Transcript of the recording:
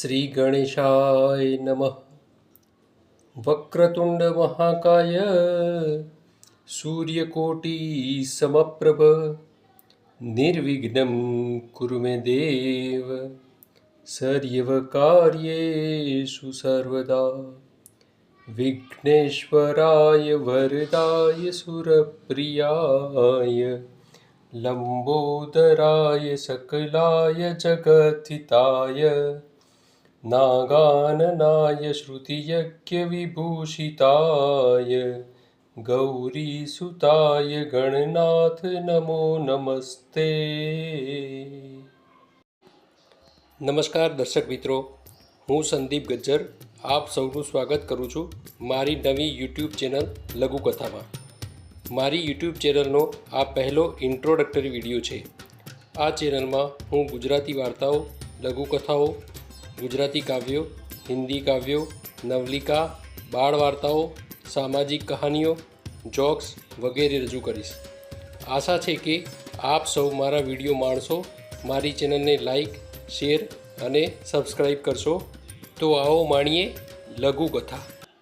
શ્રી ગણેશાય નમઃ. વક્રતુંડ મહાકાય, સૂર્યકોટી સમપ્રભ નિર્વિઘ્ન કુરુ મે દેવ સર્વકાર્યેષુ સર્વદા, વિઘ્નેશ્વરાય વરદાય સુરપ્રિયાય, લંબોદરાય સકલાય જગથિતાય નાગાનનાય श्रुतियज्ञविभूषिताय ગૌરીસુતાય ગણનાથ નમો નમસ્તે નમસ્કાર દર્શક મિત્રો હું સંદીપ ગજ્જર આપ સૌનું સ્વાગત કરું છું મારી નવી યુટ્યુબ ચેનલ લઘુકથામાં મારી યુટ્યુબ ચેનલનો આ પહેલો ઇન્ટ્રોડક્ટરી વીડિયો છે. આ ચેનલમાં હું ગુજરાતી વાર્તાઓ લઘુકથાઓ ગુજરાતી કાવ્યો, હિન્દી કાવ્યો, નવલિકા, બાળ વાર્તાઓ, સામાજિક કહાનીઓ, જોક્સ વગેરે રજૂ કરીશ. આશા છે કે આપ સૌ મારા વીડિયો માણશો. મારી ચેનલને લાઈક, શેર અને સબસ્ક્રાઈબ કરશો. તો આવો માણીએ લઘુકથા.